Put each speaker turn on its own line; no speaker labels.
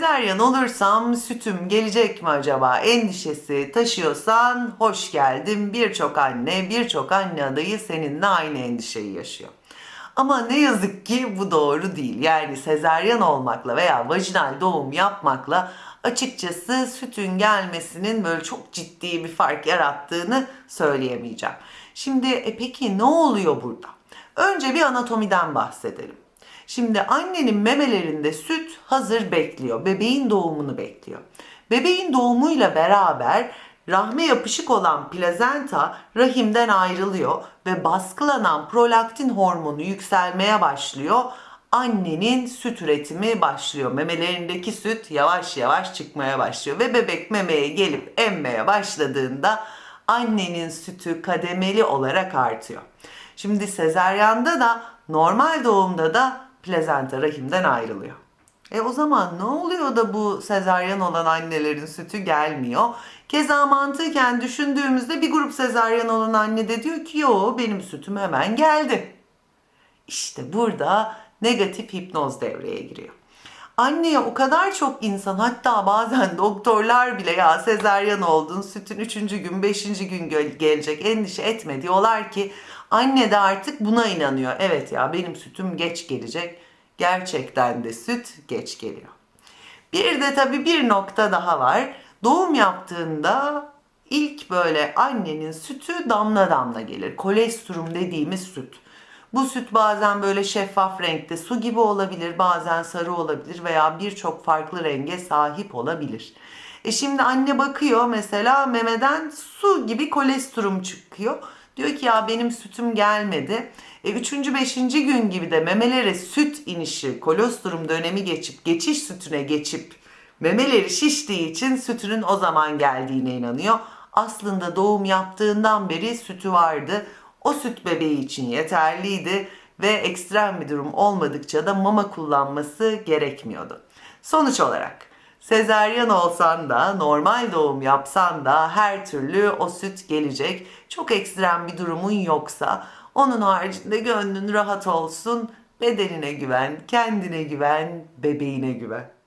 Sezeryan olursam sütüm gelecek mi acaba endişesi taşıyorsan hoş geldin. Birçok anne, birçok anne adayı seninle aynı endişeyi yaşıyor. Ama ne yazık ki bu doğru değil. Yani sezeryan olmakla veya vajinal doğum yapmakla açıkçası sütün gelmesinin böyle çok ciddi bir fark yarattığını söyleyemeyeceğim. Şimdi e peki ne oluyor burada? Önce bir anatomiden bahsedelim. Şimdi annenin memelerinde süt hazır bekliyor. Bebeğin doğumunu bekliyor. Bebeğin doğumuyla beraber rahme yapışık olan plazenta rahimden ayrılıyor ve baskılanan prolaktin hormonu yükselmeye başlıyor. Annenin süt üretimi başlıyor. Memelerindeki süt yavaş yavaş çıkmaya başlıyor ve bebek memeye gelip emmeye başladığında annenin sütü kademeli olarak artıyor. Şimdi sezeryanda da normal doğumda da plazenta rahimden ayrılıyor. E o zaman ne oluyor da bu sezaryen olan annelerin sütü gelmiyor? Keza mantıken düşündüğümüzde bir grup sezaryen olan anne de diyor ki yo benim sütüm hemen geldi. İşte burada negatif hipnoz devreye giriyor. Anneye o kadar çok insan hatta bazen doktorlar bile ya sezaryen oldun sütün 3. gün 5. gün gel- gelecek endişe etme diyorlar ki anne de artık buna inanıyor. Evet ya benim sütüm geç gelecek. Gerçekten de süt geç geliyor. Bir de tabii bir nokta daha var. Doğum yaptığında ilk böyle annenin sütü damla damla gelir. Kolestrum dediğimiz süt. Bu süt bazen böyle şeffaf renkte su gibi olabilir, bazen sarı olabilir veya birçok farklı renge sahip olabilir. E şimdi anne bakıyor mesela memeden su gibi kolestrum çıkıyor. Diyor ki ya benim sütüm gelmedi. E, üçüncü, beşinci gün gibi de memelere süt inişi, kolostrum dönemi geçip, geçiş sütüne geçip memeleri şiştiği için sütünün o zaman geldiğine inanıyor. Aslında doğum yaptığından beri sütü vardı. O süt bebeği için yeterliydi ve ekstrem bir durum olmadıkça da mama kullanması gerekmiyordu. Sonuç olarak sezeryan olsan da normal doğum yapsan da her türlü o süt gelecek. Çok ekstrem bir durumun yoksa onun haricinde gönlün rahat olsun. Bedenine güven, kendine güven, bebeğine güven.